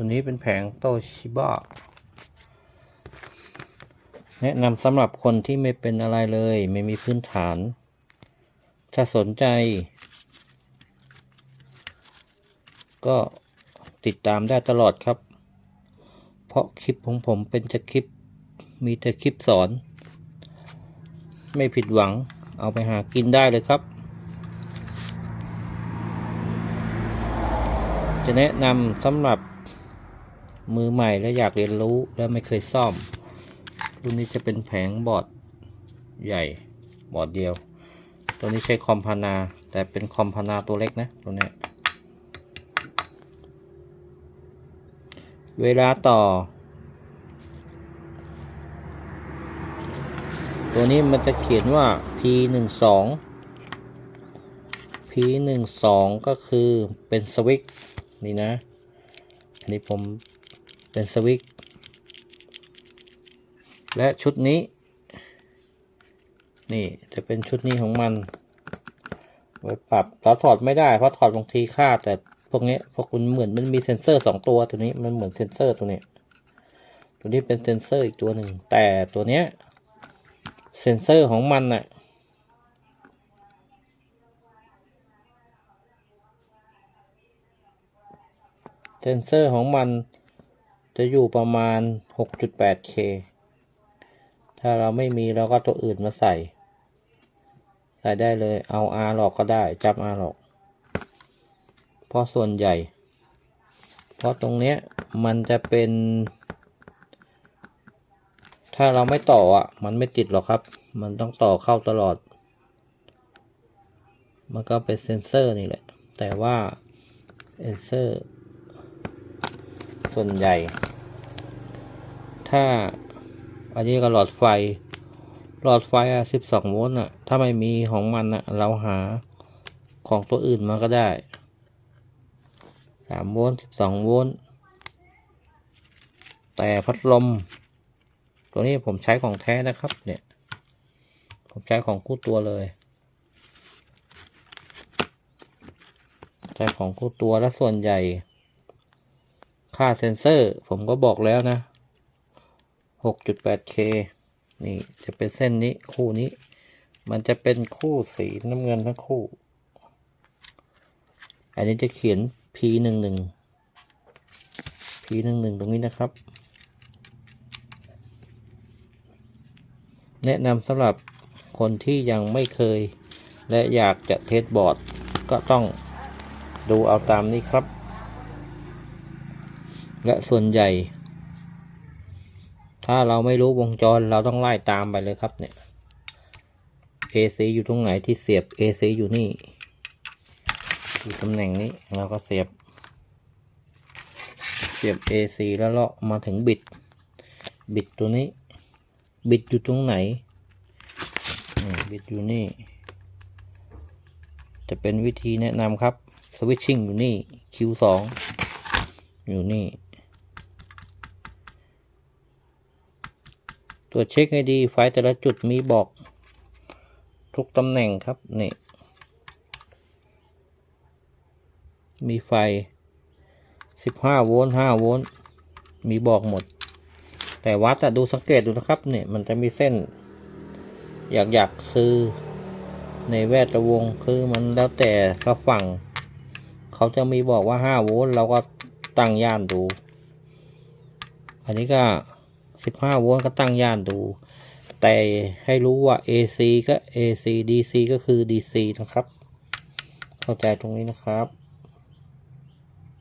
ตัวนี้เป็นแผงโตชิบะแนะนำสำหรับคนที่ไม่เป็นอะไรเลย ไม่มีพื้นฐาน ถ้าสนใจ ก็ติดตามได้ตลอดครับ เพราะคลิปของผมเป็นจะคลิป มีแต่คลิปสอน ไม่ผิดหวังเอาไปหากินได้เลยครับ จะแนะนำสำหรับ มือใหม่และอยากเรียนรู้และไม่เคยซ่อม รุ่นนี้จะเป็นแผงบอร์ดใหญ่บอร์ดเดียว ตัวนี้ใช้คอมพานา แต่เป็นคอมพานาตัวเล็กนะตัวนี้เวลาต่อ ตัวนี้มันจะเขียนว่า P หนึ่งสอง P หนึ่งสองก็คือเป็นสวิตช์นี่นะ อันนี้ผม เป็นสวิตช์และชุดนี้ นี่จะเป็นชุดนี้ของมันไว้ปรับเราถอดไม่ได้เพราะถอดบางทีค่าแต่พวกนี้พวกคุณเหมือนมันมีเซ็นเซอร์สองตัวตัวนี้มันเหมือนเซ็นเซอร์ตัวนี้ ตัวนี้เป็นเซ็นเซอร์อีกตัวหนึ่งแต่ตัวเนี้ยเซ็นเซอร์ของมันน่ะเซนเซอร์ของมัน จะอยู่ประมาณ 6.8K ถ้าเราไม่มีเราก็ตัวอื่นมาใส่ ใส่ได้เลยเอา R หลอกก็ได้จับ R หลอก เพราะส่วนใหญ่ เพราะตรงเนี้ยมันจะเป็น ถ้าเราไม่ต่ออะ มันไม่ติดหรอกครับ มันต้องต่อเข้าตลอด มันก็เป็นเซนเซอร์นี่แหละ แต่ว่าเซนเซอร์ ส่วนใหญ่ ถ้าอันนี้ก็หลอดไฟ หลอดไฟอะสิบสองโวลต์อะ ถ้าไม่มีของมันอะ เราหาของตัวอื่นมาก็ได้สามโวลต์สิบสองโวลต์แต่พัดลม ตัวนี้ผมใช้ของแท้นะครับ เนี่ย ผมใช้ของคู่ตัวเลยใช้ของคู่ตัวและส่วนใหญ่ ค่าเซนเซอร์ ผมก็บอกแล้วนะ 6.8K นี่จะเป็นเส้นนี้คู่นี้ มันจะเป็นคู่สีน้ำเงินทั้งคู่ อันนี้จะเขียน P11 P11 ตรงนี้นะครับ แนะนำสำหรับคนที่ยังไม่เคย และอยากจะเทสบอร์ด ก็ต้องดูเอาตามนี้ครับ และส่วนใหญ่ ถ้าเราไม่รู้วงจรเราต้องไล่ตามไปเลยครับเนี่ย AC อยู่ตรงไหนที่เสียบ AC อยู่นี่อยู่ตำแหน่งนี้เราก็เสียบ เสียบ AC แล้วเลาะมาถึงบิด บิดตัวนี้ บิดอยู่ตรงไหนบิดอยู่นี่ จะเป็นวิธีแนะนำครับ สวิตชิ่งอยู่นี่ Q2 อยู่นี่ ตัวจเช็คให้ดีไฟแต่ละจุดมีบอกทุกตำแหน่งครับนี่มีไฟ 15 โวลต์ 5 โวลต์ มีบอกหมด แต่วัดอะดูสังเกตดูนะครับเนี่ยมันจะมีเส้น อยากๆคือในแวดวงคือมันแล้วแต่ละฝั่ง เขาจะมีบอกว่า 5 โวลต์ เราก็ตั้งย่านดู อันนี้ก็ 15โวลต์ก็ตั้งย่านดู แต่ให้รู้ว่า AC ก็ AC DC ก็คือ DC นะครับ เข้าใจตรงนี้นะครับ